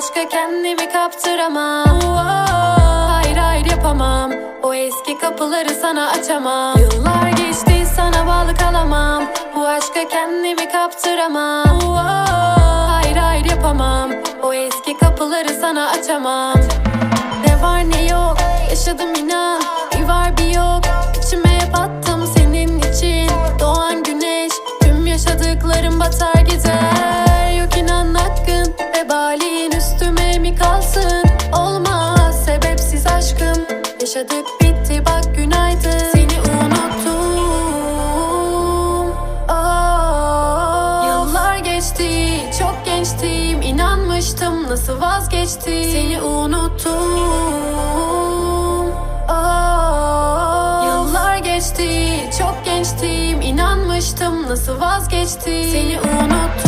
aşka kendimi kaptıramam. Oh, Hayır hayır yapamam. O eski kapıları sana açamam. Yıllar geçti sana bağlı kalamam. Bu aşka kendimi kaptıramam. Oh, Hayır hayır yapamam. O eski kapıları sana açamam Yaşadık bitti bak günaydın. Seni unuttum. Oh. Yıllar geçti çok gençtim. İnanmıştım nasıl vazgeçtim Seni unuttum. Oh. Yıllar geçti çok gençtim. İnanmıştım nasıl vazgeçtim Seni unuttum